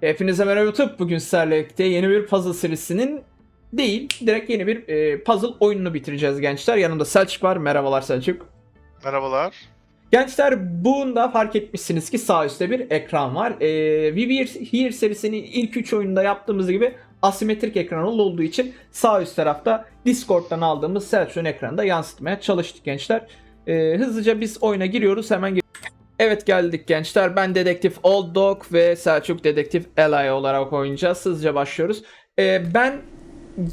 Hepinize merhaba YouTube. Bugün sizlerle birlikte yeni bir puzzle serisinin değil, direkt yeni bir e, puzzle oyununu bitireceğiz gençler. Yanımda Selçuk var. Merhabalar Selçuk. Merhabalar. Gençler bunda fark etmişsiniz ki sağ üstte bir ekran var. E, We Were Here serisinin ilk 3 oyunda yaptığımız gibi asimetrik ekran olduğu için sağ üst tarafta Discord'dan aldığımız Selçuk'un ekranında yansıtmaya çalıştık gençler. E, hızlıca biz oyuna giriyoruz. Hemen gir- Evet geldik gençler. Ben dedektif Old Dog ve Selçuk dedektif Eli olarak oynayacağız. Hızlıca başlıyoruz. E, ben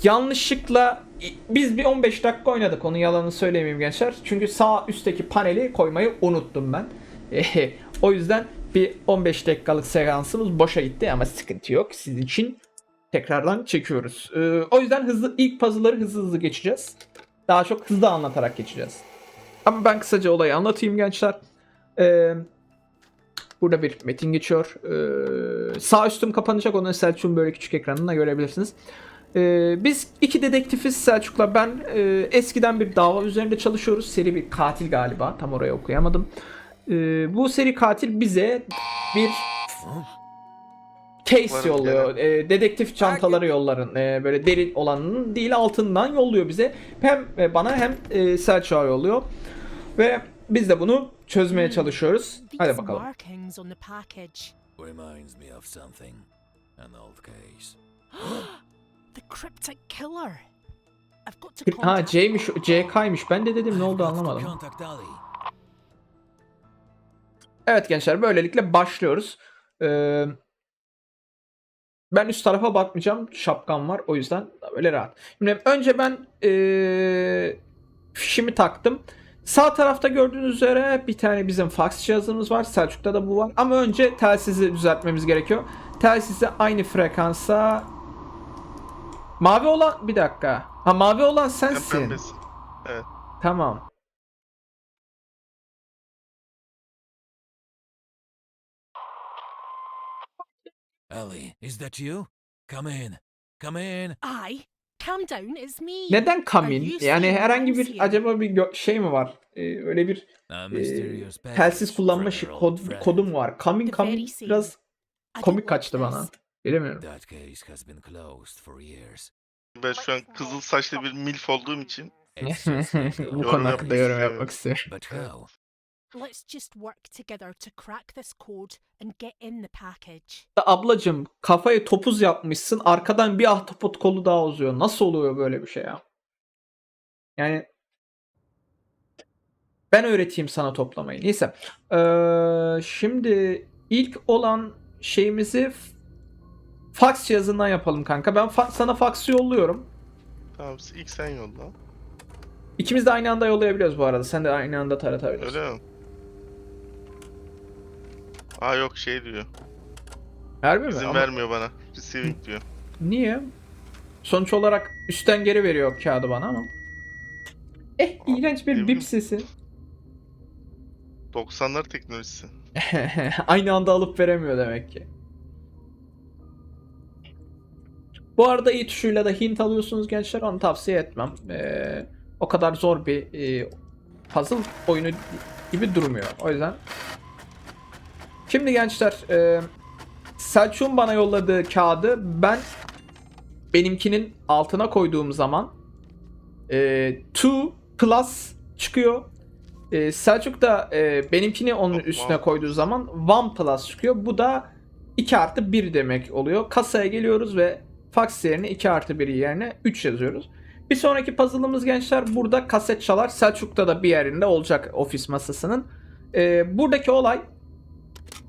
yanlışlıkla biz bir 15 dakika oynadık. Onun yalanını söylemeyeyim gençler. Çünkü sağ üstteki paneli koymayı unuttum ben. Eh, o yüzden bir 15 dakikalık seansımız boşa gitti ama sıkıntı yok. Sizin için tekrardan çekiyoruz. Ee, o yüzden hızlı ilk puzzle'ları hızlı hızlı geçeceğiz. Daha çok hızlı anlatarak geçeceğiz. Ama ben kısaca olayı anlatayım gençler. Ee, burada bir metin geçiyor. Ee, sağ üstüm kapanacak. Onu Selçuk'un böyle küçük ekranında görebilirsiniz. Ee, biz iki dedektifiz Selçuk'la ben e, eskiden bir dava üzerinde çalışıyoruz. Seri bir katil galiba. Tam oraya okuyamadım. Ee, bu seri katil bize bir case yolluyor. Ee, dedektif çantaları yolların. Ee, böyle derin olanının değil altından yolluyor bize. Hem e, bana hem e, Selçuk'a yolluyor. Ve biz de bunu çözmeye çalışıyoruz. Hadi bakalım. Reminds me of something. An old case. The cryptic killer. I've got to Ha C'ymiş, CK'ymış. Ben de dedim ne oldu anlamadım. Evet gençler böylelikle başlıyoruz. Ee, ben üst tarafa bakmayacağım. Şapkam var o yüzden böyle rahat. Şimdi önce ben ee, fişimi taktım. Sağ tarafta gördüğünüz üzere bir tane bizim fax cihazımız var. Selçuk'ta da bu var. Ama önce telsizi düzeltmemiz gerekiyor. Telsizi aynı frekansa Mavi olan bir dakika. Ha mavi olan sensin. pembesin. Tamam. Ali, is that you? Come in. Come in. I. Calm down, it's me. Neden you Yani herhangi bir acaba bir şey mi var? Ee, öyle bir A e, telsiz kullanma şey, kod, kodum var. The kamin very same. biraz komik kaçtı bana. Bilemiyorum. That case has been closed for years. Ben şu an kızıl saçlı bir milf olduğum için. Bu konu hakkında yorum yapmak istiyorum. Let's just work together to crack this code and get in the package. Ablacım kafayı topuz yapmışsın. Arkadan bir ahtapot kolu daha uzuyor. Nasıl oluyor böyle bir şey ya? Yani ben öğreteyim sana toplamayı. Neyse. Ee, şimdi ilk olan şeyimizi fax cihazından yapalım kanka. Ben fa- sana faxı yolluyorum. tamam ilk sen yolla. İkimiz de aynı anda yollayabiliyoruz bu arada. Sen de aynı anda taratabiliyorsun. Öyle mi? Aa yok şey diyor. Harbi mi? İzin Ama vermiyor bana. Receiving diyor. niye? Sonuç olarak üstten geri veriyor kağıdı bana ama. Eh iğrenç ne bir bileyim. bip sesi. 90'lar teknolojisi. Aynı anda alıp veremiyor demek ki. Bu arada i tuşuyla da hint alıyorsunuz gençler onu tavsiye etmem. Ee, o kadar zor bir e, puzzle oyunu gibi durmuyor. O yüzden. Şimdi gençler e, Selçuk'un bana yolladığı kağıdı ben benimkinin altına koyduğum zaman e, 2 plus çıkıyor. E, Selçuk da e, benimkini onun üstüne koyduğu zaman 1 plus çıkıyor. Bu da 2 artı 1 demek oluyor. Kasaya geliyoruz ve fax yerine 2 artı 1 yerine 3 yazıyoruz. Bir sonraki puzzle'ımız gençler burada kaset çalar. Selçuk'ta da bir yerinde olacak ofis masasının. E, buradaki olay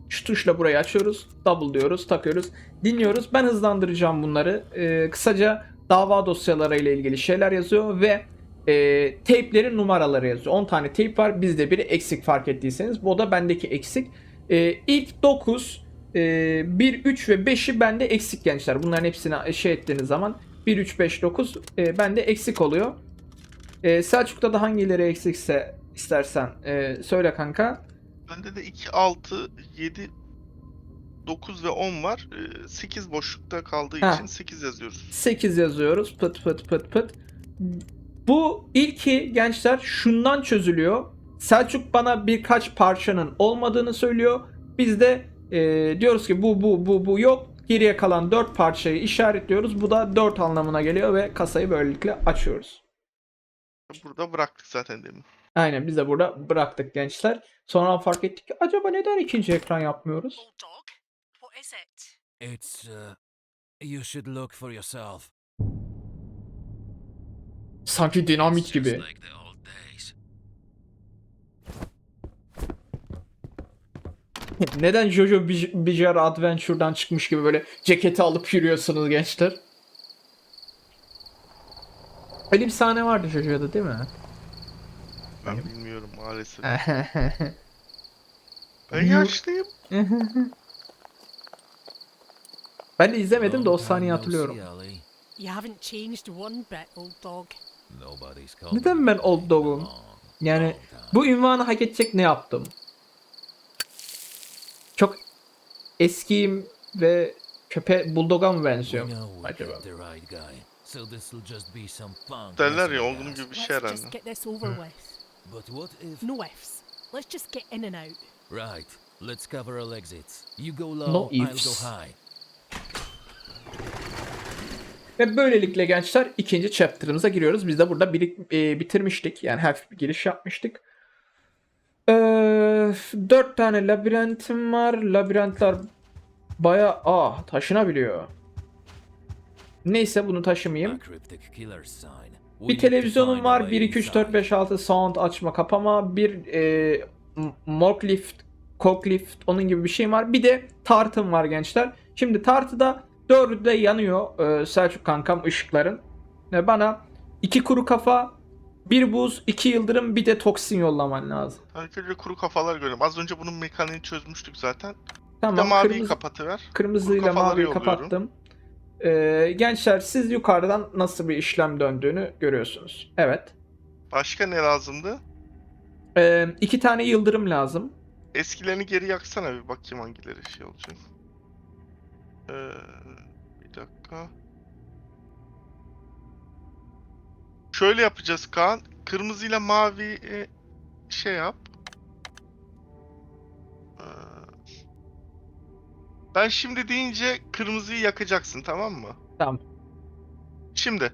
şu tuşla burayı açıyoruz. Double diyoruz, takıyoruz. Dinliyoruz. Ben hızlandıracağım bunları. E, kısaca dava dosyaları ile ilgili şeyler yazıyor ve e, teyplerin numaraları yazıyor. 10 tane teyp var. Bizde biri eksik fark ettiyseniz. Bu da bendeki eksik. E, ilk 9, e, 1, 3 ve 5'i bende eksik gençler. Bunların hepsini şey ettiğiniz zaman 1, 3, 5, 9 e, bende eksik oluyor. E, Selçuk'ta da hangileri eksikse istersen e, söyle kanka. Bende de 2, 6, 7, 9 ve 10 var. 8 boşlukta kaldığı Ha. için 8 yazıyoruz. 8 yazıyoruz. Pıt pıt pıt pıt. Bu ilki gençler şundan çözülüyor. Selçuk bana birkaç parçanın olmadığını söylüyor. Biz de e, diyoruz ki bu bu bu bu yok. Geriye kalan 4 parçayı işaretliyoruz. Bu da 4 anlamına geliyor ve kasayı böylelikle açıyoruz. Burada bıraktık zaten demin. Aynen biz de burada bıraktık gençler. Sonra fark ettik ki acaba neden ikinci ekran yapmıyoruz? It's, uh, you should look for yourself. Sanki dinamit gibi. Neden Jojo Bizarre Adventure'dan çıkmış gibi böyle ceketi alıp yürüyorsunuz gençler? Öyle bir sahne vardı Jojo'da değil mi? Ben bilmiyorum maalesef. Ben yaşlıyım. ben de izlemedim de o sahneyi hatırlıyorum. see, Ellie. You haven't changed one bit, old dog. Nobody's called Neden ben old dog'um? Yani bu ünvanı hak edecek ne yaptım? Çok eskiyim ve köpe bulldog'a mı benziyorum acaba? Derler ya guys. gibi bir şey herhalde. But what if? No ifs. Let's just get in and out. Right. Let's cover all exits. You go low, No I'll go high. Ve böylelikle gençler ikinci chapter'ımıza giriyoruz. Biz de burada birik, e, bitirmiştik. Yani hafif bir giriş yapmıştık. Ee, dört tane labirentim var. Labirentler baya ah taşınabiliyor. Neyse bunu taşımayayım. Bir televizyonum var. way 1, 2, 3, 4, inside. 5, 6 sound açma kapama. Bir e, m- morklift, cocklift onun gibi bir şey var. Bir de tartım var gençler. Şimdi tartıda dördü de yanıyor e, Selçuk kankam ışıkların. Ve bana iki kuru kafa, bir buz, iki yıldırım bir de toksin yollaman lazım. Herkese kuru kafalar görüyorum. Az önce bunun mekaniğini çözmüştük zaten. Bir de Tamam maviyi kırmızı, kapatıver. kırmızıyla maviyi yolluyorum. kapattım. E, gençler siz yukarıdan nasıl bir işlem döndüğünü görüyorsunuz. Evet. Başka ne lazımdı? E, iki tane yıldırım lazım. Eskilerini geri yaksana bir bakayım hangileri şey olacak. Ee, bir dakika. Şöyle yapacağız Kaan. Kırmızıyla mavi e, şey yap. Ee, ben şimdi deyince kırmızıyı yakacaksın tamam mı? Tamam. Şimdi.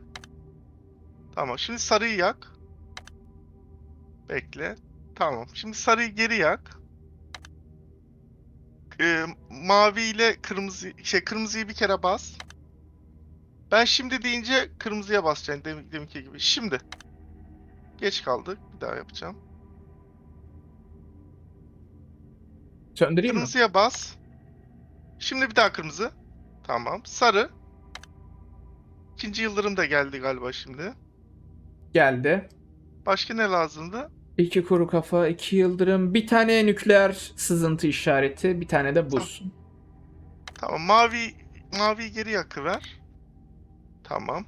Tamam. Şimdi sarıyı yak. Bekle. Tamam. Şimdi sarıyı geri yak. Ee, mavi ile kırmızı şey kırmızıyı bir kere bas. Ben şimdi deyince kırmızıya basacaksın demin, deminki gibi. Şimdi. Geç kaldık. Bir daha yapacağım. Söndüreyim mi? Kırmızıya bas. Şimdi bir daha kırmızı. Tamam. Sarı. İkinci yıldırım da geldi galiba şimdi. Geldi. Başka ne lazımdı? İki kuru kafa, iki yıldırım, bir tane nükleer sızıntı işareti, bir tane de buz. Tamam. Mavi maviyi geri yakıver. Tamam.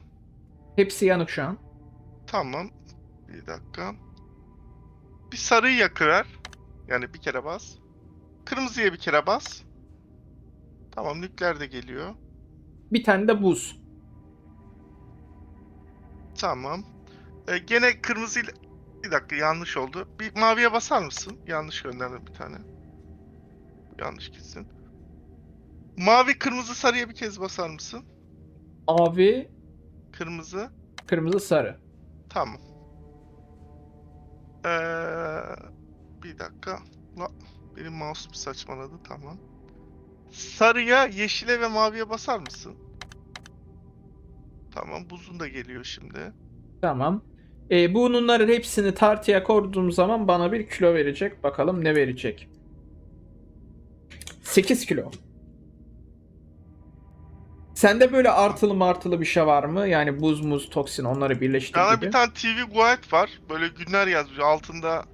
Hepsi yanık şu an. Tamam. Bir dakika. Bir sarıyı yakıver. Yani bir kere bas. Kırmızıya bir kere bas. Tamam nükleer de geliyor. Bir tane de buz. Tamam. Ee, gene kırmızıyla... Bir dakika yanlış oldu. Bir maviye basar mısın? Yanlış gönderdim bir tane. Yanlış gitsin. Mavi kırmızı sarıya bir kez basar mısın? Mavi, Kırmızı. kırmızı, sarı. Tamam. Ee, bir dakika. La, benim mouse bir saçmaladı. Tamam. Sarıya, yeşile ve maviye basar mısın? Tamam. Buzun da geliyor şimdi. Tamam. Ee, bunların hepsini tartıya koyduğum zaman bana bir kilo verecek. Bakalım ne verecek. 8 kilo. Sende böyle artılı martılı bir şey var mı? Yani buz muz toksin onları birleştir Yana gibi. bir tane TV Guide var. Böyle günler yazıyor. Altında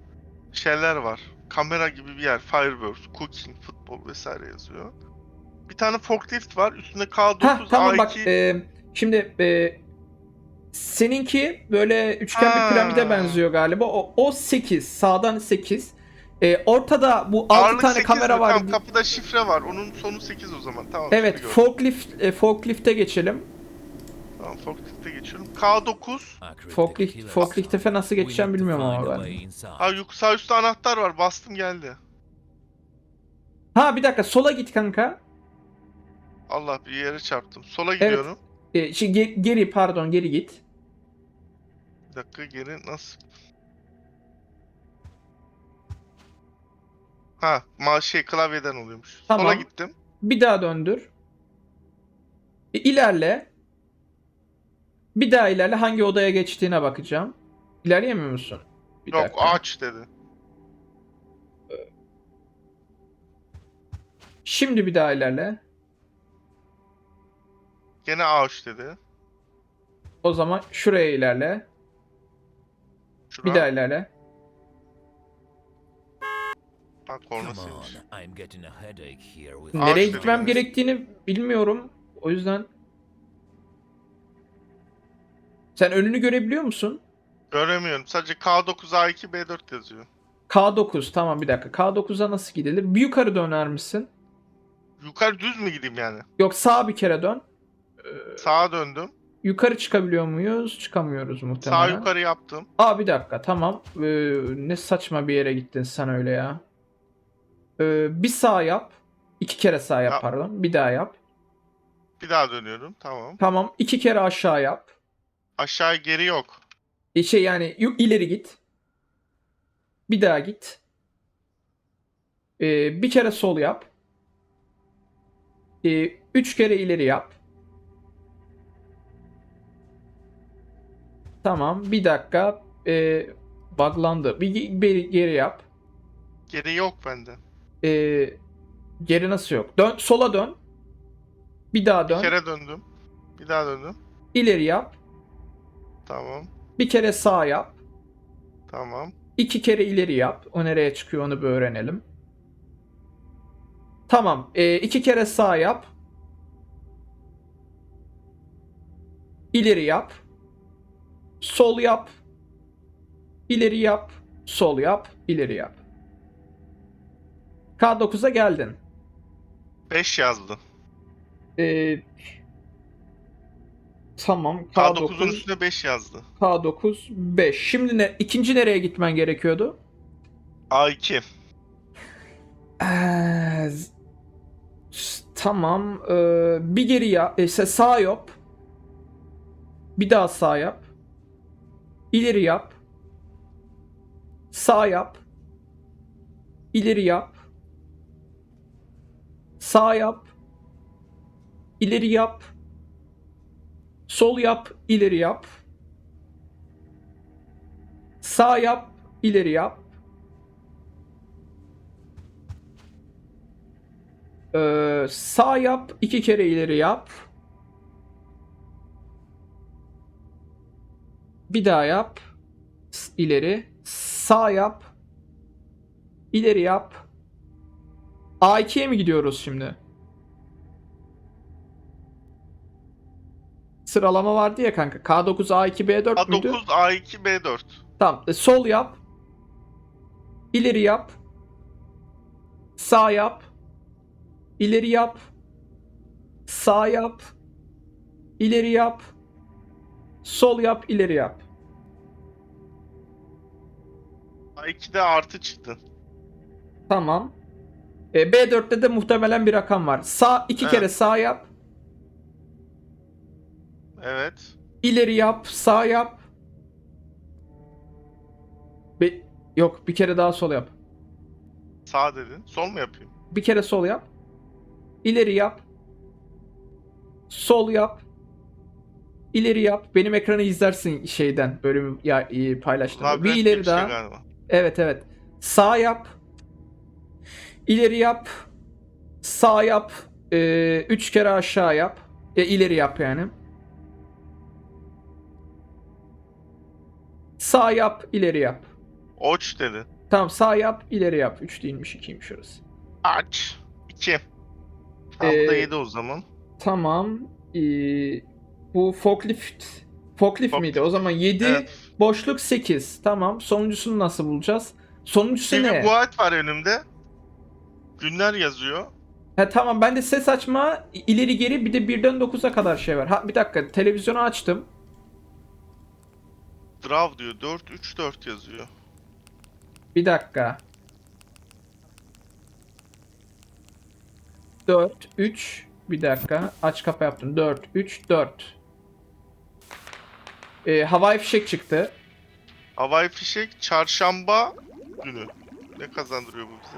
şeyler var. Kamera gibi bir yer. Fireworks, cooking, futbol vesaire yazıyor. Bir tane forklift var. Üstünde K9, Ha tamam A2. bak e, şimdi e, seninki böyle üçgen bir piramide Ha. benziyor galiba. O, o 8. Sağdan 8. E, ortada bu 6 Ağırlık tane 8 kamera mi? var. Tamam, kapıda şifre var. Onun sonu 8 o zaman. Tamam. Evet, forklift e, forklift'e geçelim. Tamam, forklift'e geçiyorum. K9. A cryptic Forklift forklift'e nasıl geçeceğim bilmiyorum ama ben. Ha yuk sağ üstte anahtar var. Bastım geldi. Ha bir dakika sola git kanka. Allah bir yere çarptım. Sola Evet. gidiyorum. E, şey, ge- geri pardon geri git. Bir dakika geri nasıl? Ha, ma şey klavyeden oluyormuş. Sola Tamam. gittim. Bir daha döndür. E, ilerle. Bir daha ilerle. Hangi odaya geçtiğine bakacağım. İlerleyemiyor musun? Bir Yok, dakika. ağaç dedi. Şimdi bir daha ilerle. Gene ağaç dedi. O zaman şuraya ilerle. Şura. Bir daha ilerle. Kornasıymış. Ağaç Nereye gitmem gerektiğini bilmiyorum. O yüzden sen önünü görebiliyor musun? Göremiyorum. Sadece K9A2 B4 yazıyor. K9 tamam bir dakika. K9'a nasıl gidilir? Bir yukarı döner misin? Yukarı düz mü gideyim yani? Yok sağa bir kere dön. Sağa döndüm. Yukarı çıkabiliyor muyuz? Çıkamıyoruz muhtemelen. Sağ yukarı yaptım. Aa bir dakika tamam. Ee, ne saçma bir yere gittin sen öyle ya. Ee, bir sağ yap. İki kere sağ yap Yap. pardon. Bir daha yap. Bir daha dönüyorum. Tamam. Tamam. iki kere aşağı yap. Aşağı geri yok. E, şey yani yu- ileri git. Bir daha git. Ee, bir kere sol yap. Ee, üç kere ileri yap. Tamam. Bir dakika. Ee, buglandı. Bir, bir geri yap. Geri yok bende. Ee, geri nasıl yok? Dön, sola dön. Bir daha Bir dön. kere döndüm. Bir daha döndüm. İleri yap. Tamam. Bir kere sağ yap. Tamam. İki kere ileri yap. O nereye çıkıyor onu bir öğrenelim. Tamam. Ee, iki kere sağ yap. İleri yap. Sol yap. İleri yap. Sol yap. ileri yap. K9'a geldin. 5 yazdı. Ee, tamam. K9'un K9, üstüne 5 yazdı. K9 5. Şimdi ne? İkinci nereye gitmen gerekiyordu? A2. Ee, tamam. Ee, bir geri ya, e, sa- sağ yap. Bir daha sağ yap. İleri yap. Sağ yap. İleri yap. Sağ yap. İleri yap. Sol yap, ileri yap. Sağ yap, ileri yap. Ee, sağ yap, iki kere ileri yap. Bir daha yap. İleri. Sağ yap. İleri yap. A2'ye mi gidiyoruz şimdi? Sıralama vardı ya kanka. K9, A2, B4 müydü? A9, A2, B4. Tamam. e, Sol yap. İleri yap. Sağ yap. İleri yap. Sağ yap. İleri yap. Sol yap, ileri yap. A2'de artı çıktı. Tamam. E, B4'te de muhtemelen bir rakam var. Sağ iki Evet. kere sağ yap. Evet. İleri yap, sağ yap. Be- Yok, bir kere daha sol yap. Sağ dedin. Sol mu yapayım? Bir kere sol yap. İleri yap. Sol yap. İleri yap. Benim ekranı izlersin şeyden. Bölümü ya, e, paylaştım. Labirent Bir ileri bir şey daha. galiba. Evet evet. Sağ yap. İleri yap. Sağ yap. Ee, üç kere aşağı yap. E, ileri yap yani. Sağ yap, ileri yap. Oç dedi. Tamam sağ yap, ileri yap. 3 değilmiş, 2'ymiş orası. Aç. 2. Tam Ee, da 7 o zaman. Tamam. Ee, bu forklift forklift Fork- miydi? O zaman 7, Evet. boşluk 8. Tamam. Sonuncusunu nasıl bulacağız? Sonuncusu Şimdi ne? Guide var önümde. Günler yazıyor. Ha, tamam ben de ses açma ileri geri bir de 1'den 9'a kadar şey var. Ha bir dakika televizyonu açtım. Draw diyor. 4 3 4 yazıyor. Bir dakika. 4 3 Bir dakika. Aç kapa yaptım. 4, 3, 4. Ee, havai fişek çıktı. Havai fişek çarşamba günü. Ne kazandırıyor bu bize?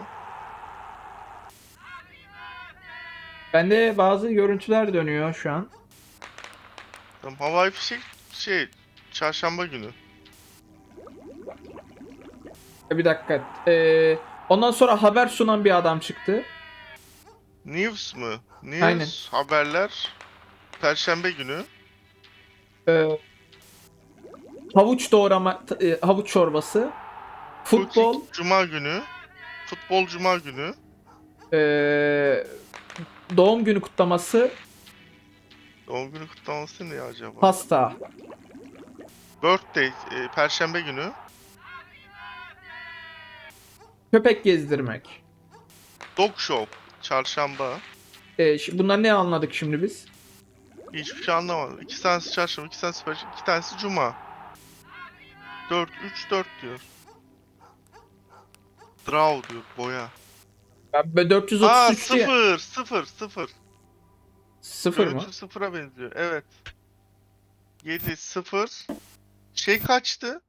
Bende bazı görüntüler dönüyor şu an. Tamam, havai fişek şey çarşamba günü. Bir dakika. Ee, ondan sonra haber sunan bir adam çıktı. News mu? News Aynen. haberler Perşembe günü. Ee, havuç doğrama, e, havuç çorbası. Futbol. Cooking Cuma günü. Futbol Cuma günü. ee, doğum günü kutlaması. Doğum günü kutlaması ne acaba? Pasta. Birthday e, Perşembe günü. Köpek gezdirmek. Dog Show Çarşamba. Ee, şi- bunlar ne anladık şimdi biz? Hiçbir şey anlamadım. İki tanesi çarşamba, iki tanesi perşembe, iki tanesi cuma. 4, 3, 4 diyor. Draw diyor, boya. Ben Aa 433 diye. 0, 0, 0. Sıfır mı? Görüntü sıfıra benziyor, evet. 7, 0. Şey kaçtı?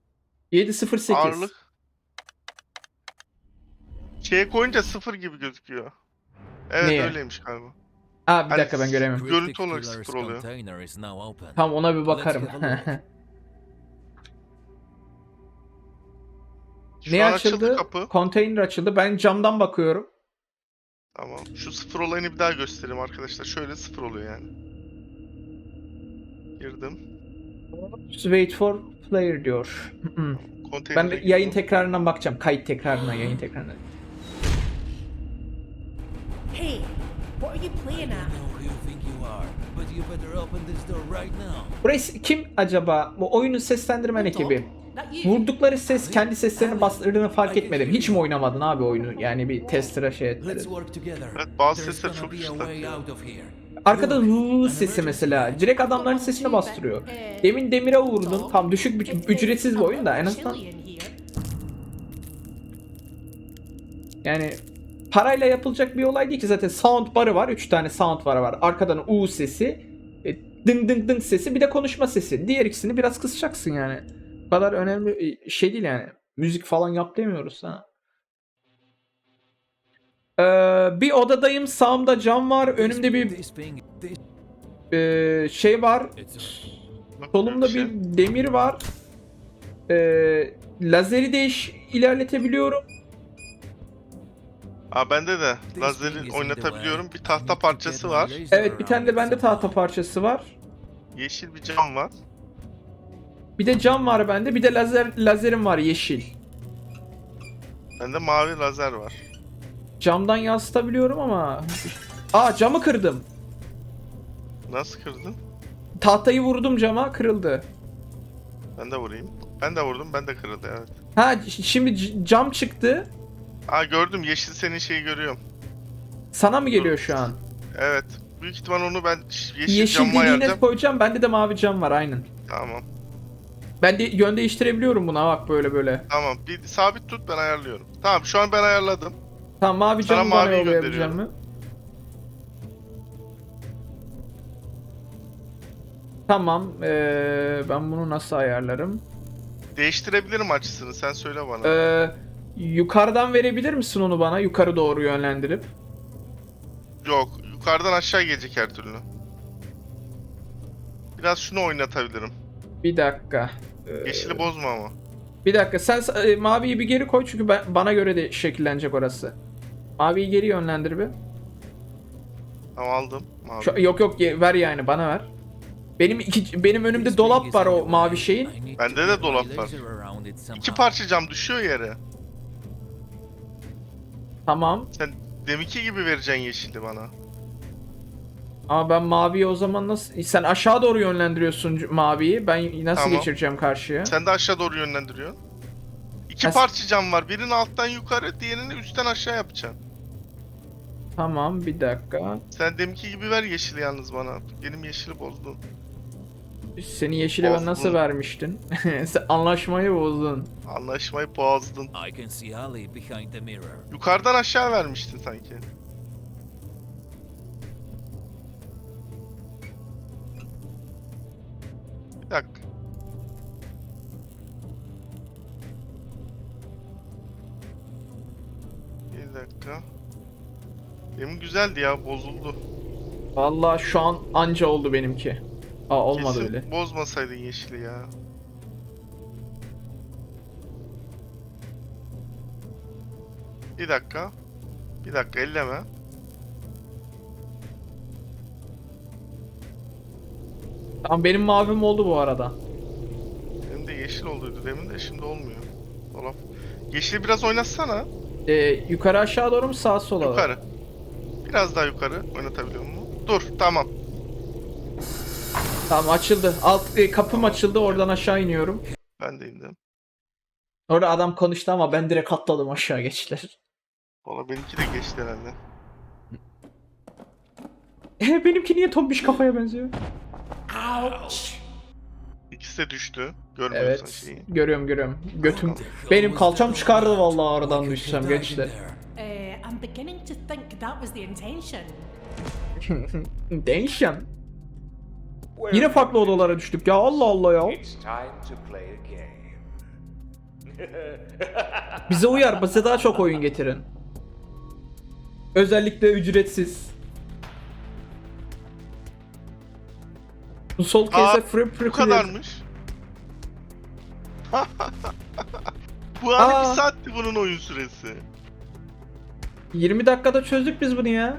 708. Ağırlık. Şeye koyunca 0 gibi gözüküyor. Evet Neye? öyleymiş galiba. Aa bir Hani dakika ben göremiyorum. Görüntü olarak sıfır oluyor. Tam ona bir bakarım. Şu ne an açıldı? kapı. Konteyner açıldı. Ben camdan bakıyorum. Tamam. Şu sıfır olayını bir daha göstereyim arkadaşlar. Şöyle sıfır oluyor yani. Girdim. Wait for player diyor. Konteynere ben de yayın girdim. tekrarından bakacağım. Kayıt tekrarına, yayın tekrarına. Hey, what are you playing at? know who you think you are, but you better open this door right now. Burası kim acaba? Bu oyunun seslendirmen ekibi. Vurdukları ses kendi seslerini bastırdığını fark etmedim. Hiç mi oynamadın abi oyunu? Yani bir tester'a şey etmedin. Evet, bazı sesler çok here. Arkada an sesi mesela. Direkt adamların sesini bastırıyor. Demin demire vurdun. Tam düşük bir ücretsiz bir oyun da en azından Yani parayla yapılacak bir olay değil ki zaten sound barı var. 3 tane sound barı var. Arkadan u sesi, e, ding ding ding sesi bir de konuşma sesi. Diğer ikisini biraz kısacaksın yani. Kadar önemli e, şey değil yani. Müzik falan yap demiyoruz ha. Ee, bir odadayım. Sağımda cam var. Önümde bir e, şey var. Solumda bir demir var. Ee, lazeri de iş- ilerletebiliyorum. Aa bende de lazeri oynatabiliyorum. Bir tahta parçası var. Evet bir tane de bende tahta parçası var. Yeşil bir cam var. Bir de cam var bende. Bir de lazer lazerim var yeşil. Bende mavi lazer var. Camdan yansıtabiliyorum ama Aa camı kırdım. Nasıl kırdın? Tahtayı vurdum cama kırıldı. Ben de vurayım. Ben de vurdum, ben de kırıldı evet. Ha şimdi cam çıktı. Aa gördüm, yeşil senin şeyi görüyorum. Sana mı geliyor şu an? Evet. Büyük ihtimal onu ben yeşil, Yeşil deliğine ayarlayacağım. koyacağım. Bende de mavi cam var aynen. Tamam. Ben de yön değiştirebiliyorum buna bak böyle böyle. Tamam. Bir sabit tut ben ayarlıyorum. Tamam şu an ben ayarladım. Tamam mavi Sana camı bana maviyi yollayabileceğim gönderiyorum. mi? Tamam. ee, ben bunu nasıl ayarlarım? Değiştirebilirim açısını. Sen söyle bana. Ee, yukarıdan verebilir misin onu bana? Yukarı doğru yönlendirip. Yok. Yukarıdan aşağı gelecek her türlü. Biraz şunu oynatabilirim. Bir dakika. Ee, Yeşili bozma ama. bir dakika. Sen e, maviyi bir geri koy çünkü ben, bana göre de şekillenecek orası. Maviyi geri yönlendir bir. Tamam aldım. Mavi. Şu- yok yok ye- ver yani bana ver. Benim iki benim önümde dolap var o mavi şeyin. Bende de dolap var. İki parça cam düşüyor yere. Tamam. Sen deminki gibi vereceksin yeşili bana. Ama ben maviyi o zaman nasıl... Sen aşağı doğru yönlendiriyorsun maviyi. Ben nasıl Tamam. geçireceğim karşıya? Sen de aşağı doğru yönlendiriyorsun. İki Ha, parça cam var. Birini alttan yukarı, diğerini üstten aşağı yapacaksın. Tamam bir dakika. Sen deminki gibi ver yeşili yalnız bana. Benim yeşili bozdun. Seni yeşile ben nasıl vermiştin? Sen anlaşmayı bozdun. Anlaşmayı bozdun. I can see Ali behind the mirror. Yukarıdan aşağı vermiştin sanki. Benim güzeldi ya bozuldu. Vallahi şu an anca oldu benimki. Aa olmadı Kesin öyle. Bozmasaydın yeşili ya. Bir dakika. Bir dakika elleme. Tamam benim mavim oldu bu arada. Benim de yeşil olduydu demin de şimdi olmuyor. Olaf. Yeşili biraz oynatsana. Ee, yukarı aşağı doğru mu sağa sola? Yukarı. Biraz daha yukarı oynatabiliyor mu? Dur tamam. Tamam açıldı. Alt e, kapım açıldı oradan aşağı iniyorum. Ben de indim. Orada adam konuştu ama ben direkt atladım aşağı geçtiler. Valla benimki de geçti herhalde. E, benimki niye tombiş kafaya benziyor? İkisi de düştü. Görmüyorsun Evet. şeyi. Görüyorum görüyorum. Götüm. Benim kalçam çıkardı vallahi aradan düşsem gençler. I'm beginning to think that was the intention. Değişen. Yine farklı odalara düştük ya Allah Allah ya. It's time to play a game. Bize uyar bize daha çok oyun getirin. Özellikle ücretsiz. Bu sol kese free free Bu kadarmış. Bu hani Aa. bir saatti bunun oyun süresi. 20 dakikada çözdük biz bunu ya.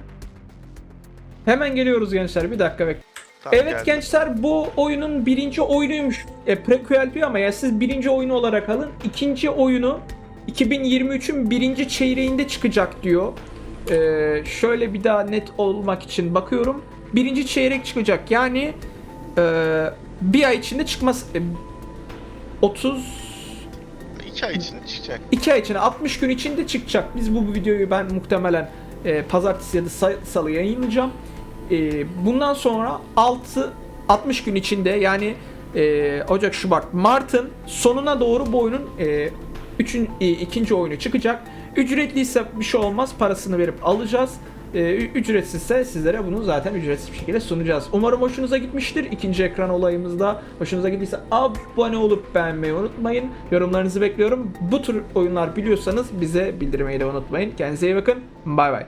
Hemen geliyoruz gençler bir dakika bek. Tamam, evet geldim. gençler bu oyunun birinci oyunuymuş. E, prequel diyor ama ya siz birinci oyunu olarak alın. İkinci oyunu 2023'ün birinci çeyreğinde çıkacak diyor. E, şöyle bir daha net olmak için bakıyorum. Birinci çeyrek çıkacak. Yani e, bir ay içinde çıkması... E, 30 İki ay içinde çıkacak. 2 ay içinde 60 gün içinde çıkacak. Biz bu videoyu ben muhtemelen e, pazartesi ya da salı yayınlayacağım. E, bundan sonra 6 60 gün içinde yani e, Ocak, Şubat, Mart'ın sonuna doğru bu oyunun e, üçün, e, ikinci oyunu çıkacak. Ücretliyse bir şey olmaz. Parasını verip alacağız. E, ücretsizse sizlere bunu zaten ücretsiz bir şekilde sunacağız. Umarım hoşunuza gitmiştir. İkinci ekran olayımızda hoşunuza gittiyse abone olup beğenmeyi unutmayın. Yorumlarınızı bekliyorum. Bu tür oyunlar biliyorsanız bize bildirmeyi de unutmayın. Kendinize iyi bakın. Bay bay.